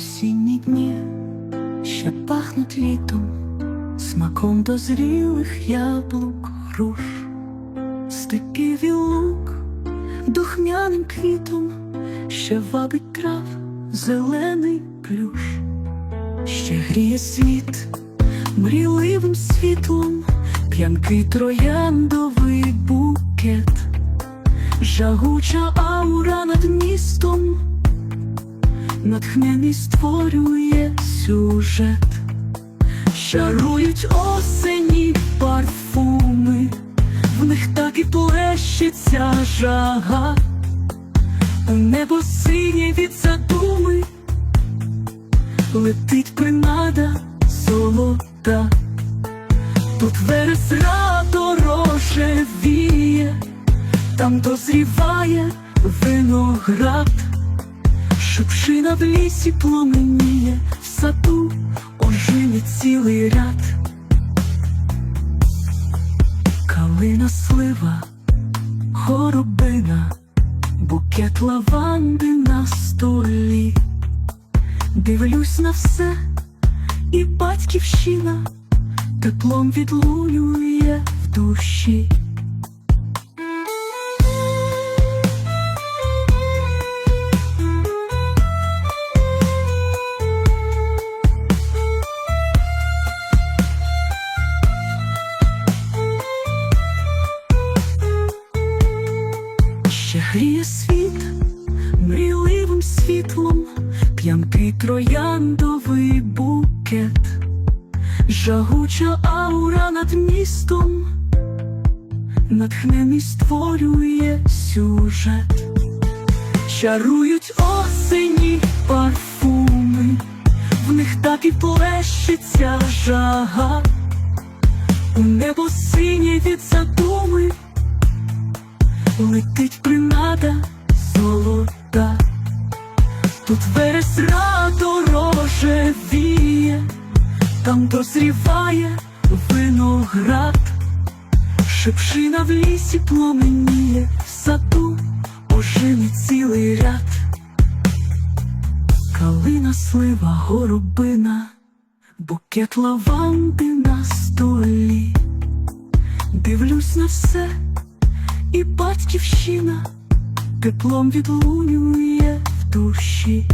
Осінні дні ще пахнуть літом, смаком дозрілих яблук, груш, степів і лук, духмяним квітом, ще вабить трав зелений плюш, ще гріє світ мрійливим світлом, п'янкий трояндовий букет, жагуча аура над створює сюжет, Шарують осені парфуми, в них так і плещеться жага, небо синє від задуми, летить принада золота, тут верес радо рожевіє, там дозріває виноград. Шипшина в лісі пламеніє, в саду ожине цілий ряд. Калина слива, хоробина, букет лаванди на столі. Дивлюсь на все, і батьківщина теплом відлунює в душі. Гріє світ мрійливим світлом, п'янкий трояндовий букет, жагуча аура над містом, натхнений створює сюжет, чарують осені парфуми, в них так і плещеться жага, у небо синє від задуми. Летить принада золота, тут верес радо рожевіє, там дозріває виноград, шипшина в лісі пламеніє, в саду ожине цілий ряд, калина слива горобина, букет лаванди на столі, дивлюсь на все батьківщина теплом відлунює в душі.